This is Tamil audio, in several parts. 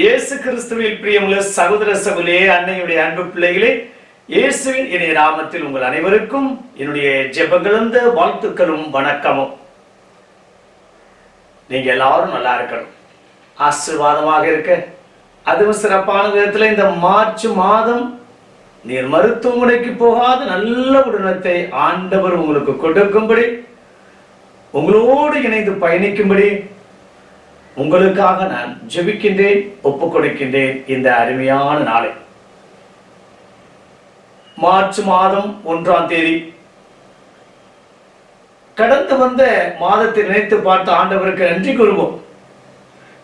இயேசு கிறிஸ்துவில் பிரியமுள்ள சகோதர சகுலே அன்னையுடைய அன்பு பிள்ளைகளே இயேசுவின் இணைய நாமத்தில் உங்கள் அனைவருக்கும் என்னுடைய ஜெபங்களந்த வாழ்த்துக்களும் வணக்கமும். நீங்க எல்லாரும் நல்லா இருக்கணும். ஆசீர்வாதமாக இருக்க. அதுவும் சிறப்பான விதத்துல இந்த மார்ச் மாதம் நீர் மருத்துவமனைக்கு போகாத நல்ல உடனத்தை ஆண்டவர் உங்களுக்கு கொடுக்கும்படி உங்களோடு இணைந்து பயணிக்கும்படி உங்களுக்காக நான் ஜெபிக்கின்றேன் ஒப்புக் கொடுக்கின்றேன் இந்த அருமையான நாளை. மார்ச் மாதம் ஒன்றாம் தேதி. கடந்து வந்த மாதத்தை நினைத்து பார்த்த ஆண்டவருக்கு நன்றி கூறுவோம்.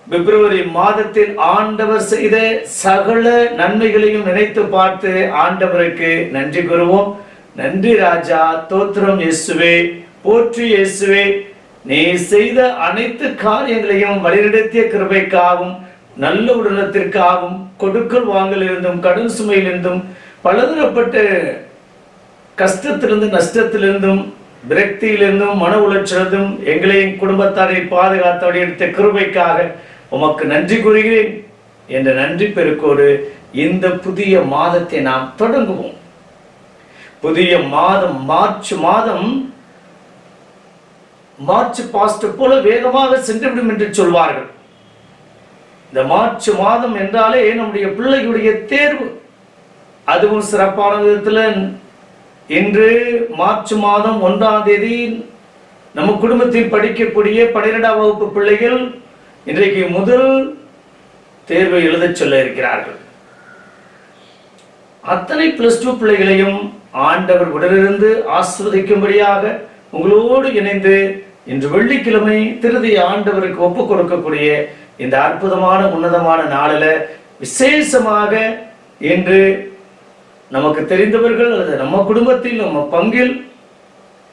பிப்ரவரி மாதத்தில் ஆண்டவர் செய்த சகல நன்மைகளையும் நினைத்து பார்த்து ஆண்டவருக்கு நன்றி கூறுவோம். நன்றி ராஜா தோத்திரம் இயேசுவே போற்றி இயேசுவே நீ செய்த அனைத்து காரியங்களையும் வழிநடத்திய கிருபைக்காகவும் நல்ல உடலத்திற்காகவும் கொடுக்கல் வாங்கலிருந்தும் கடன் சுமையிலிருந்தும் பலதரப்பட்ட கஷ்டத்திலிருந்து நஷ்டத்திலிருந்தும் விரக்தியிலிருந்தும் மன உளைச்சலிருந்தும் எங்களையும் குடும்பத்தாரை பாதுகாத்தோடு எடுத்த கிருபைக்காக உமக்கு நன்றி கூறுகிறேன். என்ற நன்றி பெருக்கோடு இந்த புதிய மாதத்தை நாம் தொடங்குவோம். புதிய மாதம் மார்ச் மாதம் மார்ச் பாஸ்ட் போல வேகமாக சென்றுவிடும் என்று சொல்வார்கள். இந்த மார்ச் மாதம் என்றாலே நம்முடைய பிள்ளைகளுடைய தேர்வு. அதுவும் சிறப்பான விதத்தில் இன்று மார்ச் மாதம் ஒன்றாம் தேதி நம்ம குடும்பத்தில் படிக்கக்கூடிய பனிரெண்டாம் வகுப்பு பிள்ளைகள் இன்றைக்கு முதல் தேர்வை எழுதச் சொல்ல இருக்கிறார்கள். அத்தனை பிளஸ் டூ பிள்ளைகளையும் ஆண்டவர் உடனிருந்து ஆஸ்வதிக்கும்படியாக உங்களோடு இணைந்து இன்று வெள்ளிக்கிழமை திருதி ஆண்டவருக்கு ஒப்புக் கொடுக்கக்கூடிய இந்த அற்புதமான உன்னதமான நாளில் விசேஷமாக இன்று நமக்கு தெரிந்தவர்கள் அல்லது நம்ம குடும்பத்தில் நம்ம பங்கில்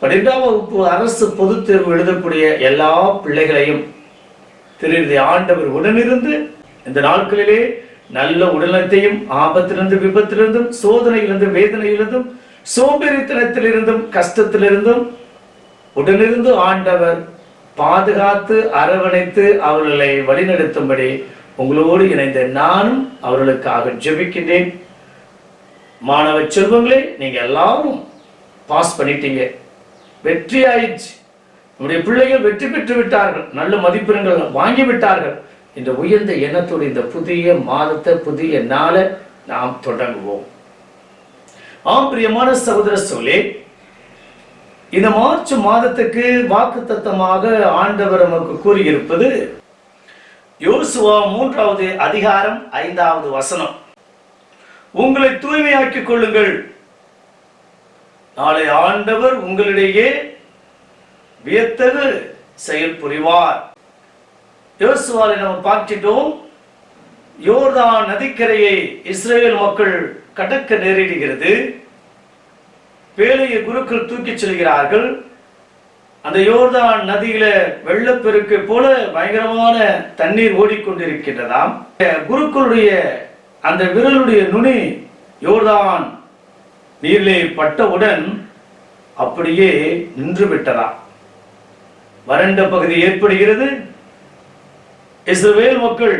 பன்னிரெண்டாம் வகுப்பு அரசு பொதுத் தேர்வு எழுதக்கூடிய எல்லா பிள்ளைகளையும் திருதி ஆண்டவர் உடனிருந்து இந்த நாட்களிலே நல்ல உடலத்தையும் ஆபத்திலிருந்து விபத்திலிருந்தும் சோதனையிலிருந்தும் வேதனையிலிருந்தும் சோம்பேறித்தனத்திலிருந்தும் கஷ்டத்திலிருந்தும் உடனிருந்து ஆண்டவர் பாதுகாத்து அரவணைத்து அவர்களை வழிநடத்தும்படி உங்களோடு இணைந்த நானும் அவர்களுக்காக ஜெபிக்கின்றேன். மாணவ செல்வங்களே நீங்க எல்லாரும் பாஸ் பண்ணிட்டீங்க. வெற்றி ஆயிடுச்சு. நம்முடைய பிள்ளைகள் வெற்றி பெற்று விட்டார்கள். நல்ல மதிப்பெண்கள் வாங்கி விட்டார்கள். இந்த உயர்ந்த எண்ணத்தோடு இந்த புதிய மாதத்தை புதிய நாளை நாம் தொடங்குவோம். ஆம் பிரியமான சகோதர சோழே இந்த மார்ச் மாதத்துக்கு வாக்குத்தத்தமாக ஆண்டவர் நமக்கு கூறியிருப்பது யோசுவா மூன்றாவது அதிகாரம் ஐந்தாவது வசனம். உங்களை தூய்மையாக்கிக் கொள்ளுங்கள். நாளை ஆண்டவர் உங்களிடையே வியத்தகு செயல் புரிவார். யோசுவாலை நம்ம பார்த்துட்டோம். யோர்தான் நதிக்கரையை இஸ்ரேல் மக்கள் கடக்க நேரிடுகிறது. பேழைய குருக்கள் தூக்கிச் செல்கிறார்கள். அந்த யோர்தான் நதியில வெள்ளப்பெருக்கு போல பயங்கரமான தண்ணீர் ஓடிக்கொண்டிருக்கின்றதாம். குருக்களுடைய அந்த விரலுடைய நுனி யோர்தான் நீரிலே பட்டவுடன் அப்படியே நின்று விட்டதாம். வறண்ட பகுதி ஏற்படுகிறது. இஸ்ரவேல் மக்கள்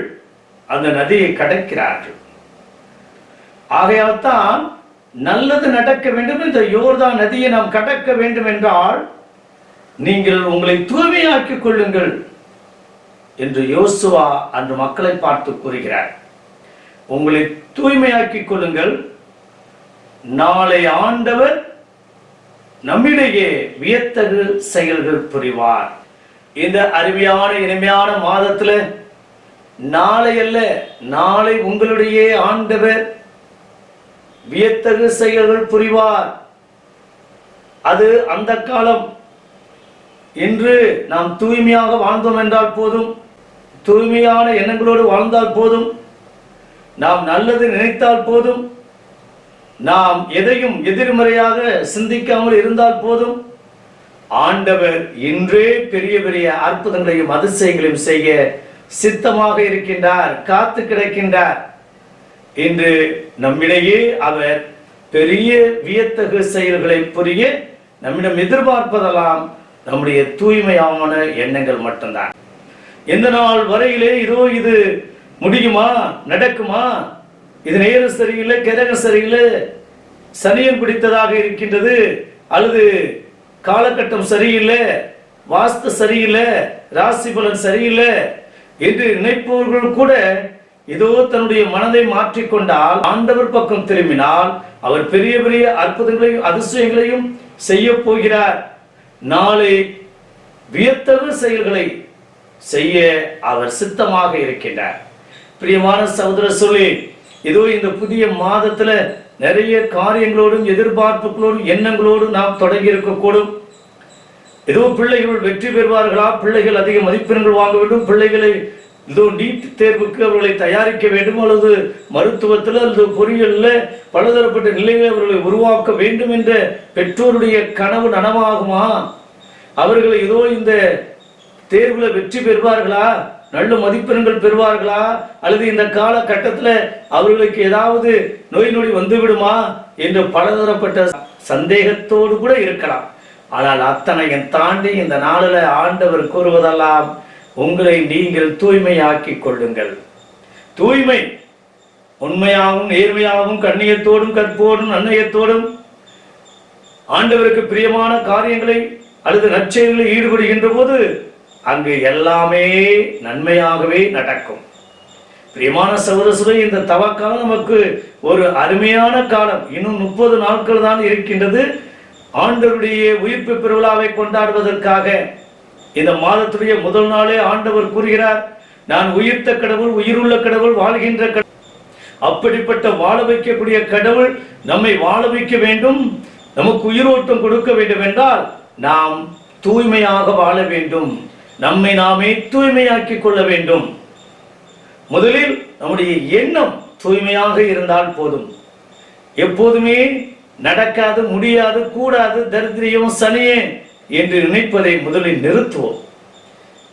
அந்த நதியை கடக்கிறார்கள். ஆகையால் தான் நல்லது நடக்க வேண்டும் இந்த யோர்தான் நதியை நாம் கடக்க வேண்டும் என்றால் நீங்கள் உங்களை தூய்மையாக்கிக் கொள்ளுங்கள் என்று யோசுவா அன்று மக்களை பார்த்து கூறுகிறார். உங்களை தூய்மையாக்கிக் கொள்ளுங்கள். நாளை ஆண்டவர் நம்மிடையே வியத்தகு செயல்கள் புரிவார். இந்த அருமையான இனிமையான மாதத்துல நாளை அல்ல நாளை உங்களுடைய ஆண்டவர் வியத்தகு செயல்கள் புரிவார். அது அந்த காலம். இன்று நாம் தூய்மையாக வாழ்ந்தோம் என்றால் போதும். தூய்மையான எண்ணங்களோடு வாழ்ந்தால் போதும். நாம் நல்லது நினைத்தால் போதும். நாம் எதையும் எதிர்மறையாக சிந்திக்காமல் இருந்தால் போதும். ஆண்டவர் இன்றே பெரிய பெரிய அற்புதங்களையும் அதிசயங்களையும் செய்ய சித்தமாக இருக்கின்றார் காத்து கிடக்கின்றார். இன்று நம்மிடையே அவர் பெரிய வியத்தகு செயல்களை புரிய நம்மிடம் எதிர்பார்ப்பதெல்லாம் நம்முடைய தூய்மையான எண்ணங்கள் மட்டும்தான். எந்த நாள் வரையிலே இதோ இது முடியுமா? நடக்குமா? இது நேரம் சரியில்லை கிரகம் சரியில்லை. சனியம் பிடித்ததாக இருக்கின்றது. அல்லது காலகட்டம் சரியில்லை வாஸ்து சரியில்லை ராசி பலன் சரியில்லை என்று நினைப்பவர்கள் கூட ஏதோ தன்னுடைய மனதை மாற்றிக்கொண்டால் ஆண்டவர் பக்கம் திரும்பினால் அவர் பெரிய பெரிய அற்புதங்களையும் அதிசயங்களையும் செய்ய போகிறார். நாளை வியத்தகு செயல்களை செய்ய அவர் சித்தமாக இருக்கின்றார். பிரியமான சகோதர சொல்லி ஏதோ இந்த புதிய மாதத்துல நிறைய காரியங்களோடும் எதிர்பார்ப்புகளோடும் எண்ணங்களோடும் நாம் தொடங்கி இருக்கக்கூடும். ஏதோ பிள்ளைகள் வெற்றி பெறுவார்களா? பிள்ளைகள் அதிக மதிப்பெண்கள் வாங்க வேண்டும். பிள்ளைகளை இதோ நீட் தேர்வுக்கு அவர்களை தயாரிக்க வேண்டும் அல்லது மருத்துவத்தில் அல்லது பொறியியலில் பலதரப்பட்ட நிலைகளை அவர்களை உருவாக்க வேண்டும் என்ற பெற்றோருடைய கனவு நனவாகுமா? அவர்கள் ஏதோ இந்த தேர்வில் வெற்றி பெறுவார்களா? நல்ல மதிப்பெண்கள் பெறுவார்களா? அல்லது இந்த காலகட்டத்தில் அவர்களுக்கு ஏதாவது நோய் நொடி வந்துவிடுமா? என்று பலதரப்பட்ட சந்தேகத்தோடு கூட இருக்கலாம். ஆனால் அத்தனையும் தாண்டி இந்த நாளில் ஆண்டவர் கூறுவதெல்லாம் உங்களை நீங்கள் தூய்மையாக்கிக் கொள்ளுங்கள். தூய்மை உண்மையாகவும் நேர்மையாகவும் கண்ணியத்தோடும் கற்போடும் நன்னயத்தோடும் ஆண்டவருக்கு பிரியமான காரியங்களை அல்லது நற்செயல்களில் ஈடுபடுகின்ற போது அங்கு எல்லாமே நன்மையாகவே நடக்கும். பிரியமான சகோதரசுரை இந்த தவக்காலம் நமக்கு ஒரு அருமையான காலம். இன்னும் முப்பது நாட்கள் தான் இருக்கின்றது. ஆண்டவருடைய உயிர்ப்பு பெருவிழாவை கொண்டாடுவதற்காக இந்த மாதத்துடைய முதல் நாளே ஆண்டவர் கூறுகிறார் நான் உயிர்த்த கடவுள் உயிருள்ள கடவுள் வாழ்கின்ற கடவுள். அப்படிப்பட்ட வாழ வைக்கக்கூடிய கடவுள் நம்மை வாழ வைக்க வேண்டும் நமக்கு உயிரோட்டம் கொடுக்க வேண்டும் என்றால் நாம் தூய்மையாக வாழ வேண்டும். நம்மை நாமே தூய்மையாக்கி கொள்ள வேண்டும். முதலில் நம்முடைய எண்ணம் தூய்மையாக இருந்தால் போதும். எப்போதுமே நடக்காது முடியாது கூடாது தரித்திரியம் சனியே என்று நினைப்பதை முதலில் நிறுத்துவோம்.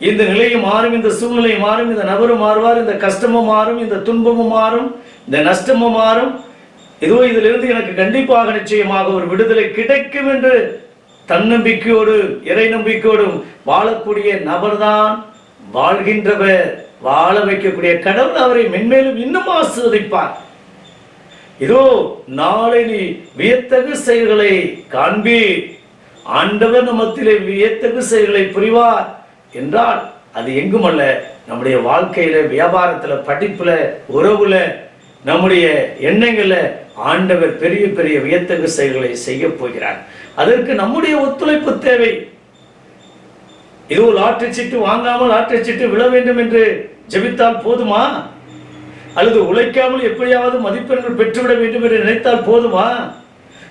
இந்த நிலையும் மாறும் இந்த சூழ்நிலை மாறும் இந்த நபரும் மாறுவார் இந்த கஷ்டமும் மாறும் இந்த துன்பமும் மாறும் இந்த நஷ்டமும் மாறும். இதோ இதிலிருந்து எனக்கு கண்டிப்பாக நிச்சயமாக ஒரு விடுதலை கிடைக்கும் என்று தன்னம்பிக்கையோடு இறை நம்பிக்கையோடும் வாழக்கூடிய நபர்தான் வாழ்கின்றவர். வாழ வைக்கக்கூடிய கடவுள் அவரை மென்மேலும் இன்னும் ஆசிர்வதிப்பார். இதோ நாளை நீ வியத்தகு செயல்களை காண்பி ஆண்டவர் நமத்திலே வியத்தகு செயல்களை புரிவார் என்றால் அது எங்கும் அல்ல நம்முடைய வாழ்க்கையில வியாபாரத்துல படிப்புல உறவுல நம்முடைய எண்ணங்கள்ல ஆண்டவர் பெரிய பெரிய வியத்தகு செயல்களை செய்ய போகிறார். அதற்கு நம்முடைய ஒத்துழைப்பு தேவை. இதோ லாட்டரி சீட்டு வாங்காமல் லாட்டரி சீட்டு விழ வேண்டும் என்று ஜெபித்தால் போதுமா? அல்லது உழைக்காமல் எப்படியாவது மதிப்பெண்கள் பெற்றுவிட வேண்டும் என்று நினைத்தால் போதுமா?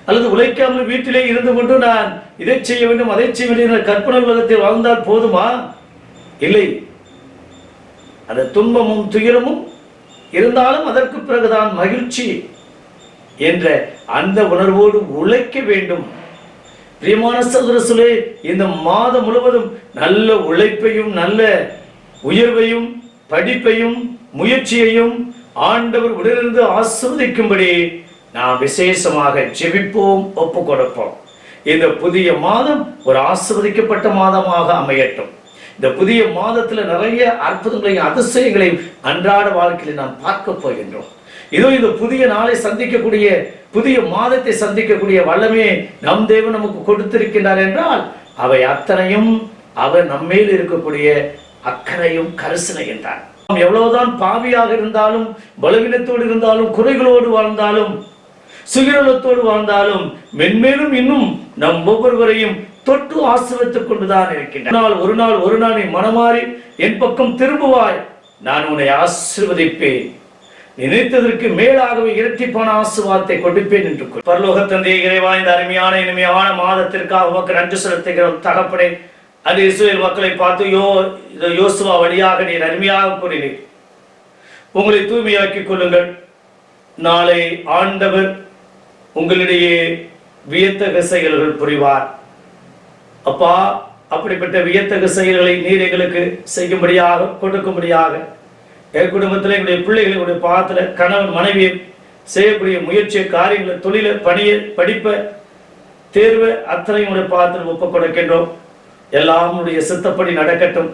அல்லது உழைக்காமல் வீட்டிலே இருந்து கொண்டு நான் இதை செய்ய வேண்டும் அதை செய்ய வேண்டும் என்ற கற்பனை உலகத்தில் வாழ்ந்தால் போதுமா? இல்லை. அந்த துன்பமும் துயரமும் இருந்தாலும் அதற்கு பிறகுதான் மகிழ்ச்சி என்ற அந்த உணர்வோடு உழைக்க வேண்டும். பிரியமான சகோதரர்களே இந்த மாதம் முழுவதும் நல்ல உழைப்பையும் நல்ல உயர்வையும் படிப்பையும் முயற்சியையும் ஆண்டவர் உடனிருந்து ஆசிர்வதிக்கும்படி நாம் விசேஷமாக ஜெபிப்போம் ஒப்பு கொடுப்போம் இந்த புதிய மாதம் ஒரு ஆசிர்வதிக்கப்பட்ட மாதமாக அமையட்டும். இந்த புதிய மாதத்தில் நிறைய அற்புதங்களையும் அதிசயங்களையும் அன்றாட வாழ்க்கையில் நாம் பார்க்க போகின்றோம். இதோ இந்த புதிய நாளை சந்திக்கக்கூடிய புதிய மாதத்தை சந்திக்கக்கூடிய வல்லமே நம் தேவன் நமக்கு கொடுத்திருக்கின்றார் என்றால் அவை அத்தனையும் அவர் நம்மேல் இருக்கக்கூடிய அக்கறையும் கரிசனை என்றார் நாம் எவ்வளவுதான் பாவியாக இருந்தாலும் பலவீனத்தோடு இருந்தாலும் குறைகளோடு வாழ்ந்தாலும் சுயநலத்தோடு வாழ்ந்தாலும் மென்மேலும் இன்னும் நம் ஒவ்வொருவரையும் தொட்டு ஆசிரித்துக் கொண்டுதான் இருக்கின்றன. நாள் ஒரு நாள் ஒரு நாள் நீ மனமாறி என் பக்கம் திரும்புவாய். நான் உன்னை ஆசிர்வதிப்பேன். நினைத்ததற்கு மேலாகவே இரட்டிப்பான ஆசுவாத்தை கொடுப்பேன் என்று பரலோக தந்தையை இறைவா இந்த அருமையான இனிமையான மாதத்திற்காக உமக்கு நன்றி செலுத்துகிறோம் தகப்படை அது இஸ்ரேல் மக்களை பார்த்து யோ யோசுவா வழியாக நீர் அருமையாக கூறினீர். உங்களை தூய்மையாக்கிக் கொள்ளுங்கள். நாளை ஆண்டவர் உங்களிடையே வியத்தக செயல்கள் புரிவார். அப்பா அப்படிப்பட்ட வியத்தக செயல்களை நீர் எங்களுக்கு செய்யும்படியாக கொடுக்கும்படியாக என் குடும்பத்தில் எங்களுடைய பிள்ளைகளை எங்களுடைய கணவன் மனைவியை செய்யக்கூடிய முயற்சியை காரியங்களை தொழிலை பணியை படிப்பை தேர்வை அத்தனையும் உடைய பாத்திரம் ஒப்புக் கொடுக்கின்றோம். எல்லாம் உடைய சித்தப்படி நடக்கட்டும்.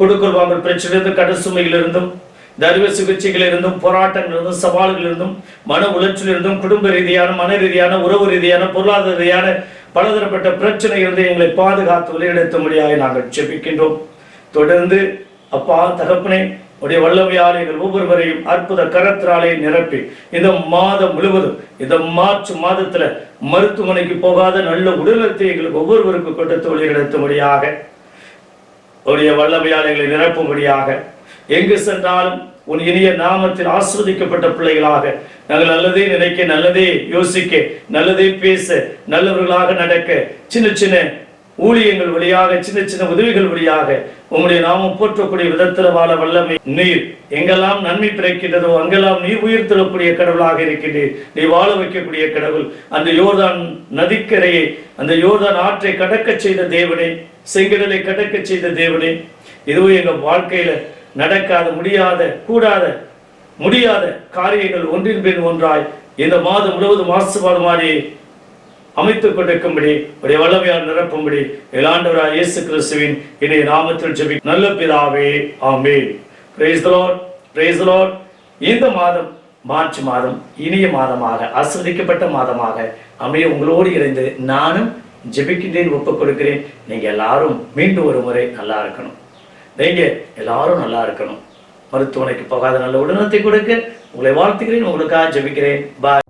கொடுக்கல் வாங்கல் பிரச்சனையிலிருந்து கடன் சுமையிலிருந்தும் தர்ம சிகிச்சைகள் இருந்தும் போராட்டங்கள் இருந்தும் சவால்கள் இருந்தும் மன உளைச்சல் இருந்தும் குடும்ப ரீதியான மன ரீதியான உறவு ரீதியான பொருளாதார ரீதியான பலதரப்பட்ட பிரச்சனை இருந்து எங்களை பாதுகாத்து வழிநடத்தும்படியாக நாங்கள் ஜெபிக்கின்றோம். தொடர்ந்து அப்பா தகப்பனே உடைய வல்லமையால் எங்கள் ஒவ்வொருவரையும் அற்புத கரத்தினாலே நிரப்பி இந்த மாதம் முழுவதும் இந்த மார்ச் மாதத்துல மருத்துவமனைக்கு போகாத நல்ல உடல்நலத்தை எங்களுக்கு ஒவ்வொருவருக்கும் கொடுத்து வழிநடத்தும்படியாக உடைய வல்லமையால் எங்களை நிரப்பும்படியாக எங்கு சென்றாலும் உன் இனிய நாமத்தில் ஆஸ்வதிக்கப்பட்ட பிள்ளைகளாக. நாங்கள் நல்லதே நினைக்க நல்லதே யோசிக்க நல்லதே பேச நல்லவர்களாக நடக்க சின்ன சின்ன ஊழியங்கள் வழியாக சின்ன சின்ன உதவிகள் வழியாக உங்களுடைய நாமம் போற்றக்கூடிய விதத்தில் வாழ வல்லமை நீர். எங்கெல்லாம் நன்மை பிறக்கின்றதோ அங்கெல்லாம் நீர் உயிர் தரக்கூடிய கடவுளாக இருக்கின்றீர். நீ வாழ வைக்கக்கூடிய கடவுள். அந்த யோர்தான் நதிக்கரையை அந்த யோர்தான் ஆற்றை கடக்கச் செய்த தேவனே செங்கடலை கடக்கச் செய்த தேவனே. இதுவும் எங்க வாழ்க்கையில நடக்காத முடியாத கூடாத முடியாத காரியங்கள் ஒன்றின் பின் ஒன்றாய் இந்த மாதம் முழுவதும் ஆசுவாதமானே அமைத்துக் கொண்டிருக்கும்படி உடைய வல்லமையால் நிரப்பும்படி இலாண்டவராய் இயேசு கிறிஸ்துவின் இணைய நாமத்தில் ஜெபி நல்ல பிதாவே ஆமேன். பிரைஸ் லார்ட் லார்ட் இந்த மாதம் மார்ச் மாதம் இனிய மாதமாக ஆஸ்வதிக்கப்பட்ட மாதமாக அமைய உங்களோடு இணைந்து நானும் ஜெபிக்கின்றேன் ஒப்புக் கொடுக்கிறேன் நீங்க எல்லாரும் மீண்டும் ஒரு முறை நல்லா இருக்கணும். நீங்க எல்லாரும் நல்லா இருக்கணும். மருத்துவமனைக்கு போகாத நல்ல உடனத்தை கொடுக்க உங்களை வாழ்த்துக்கிறேன் உங்களுக்காக ஜெபிக்கிறேன். பாய்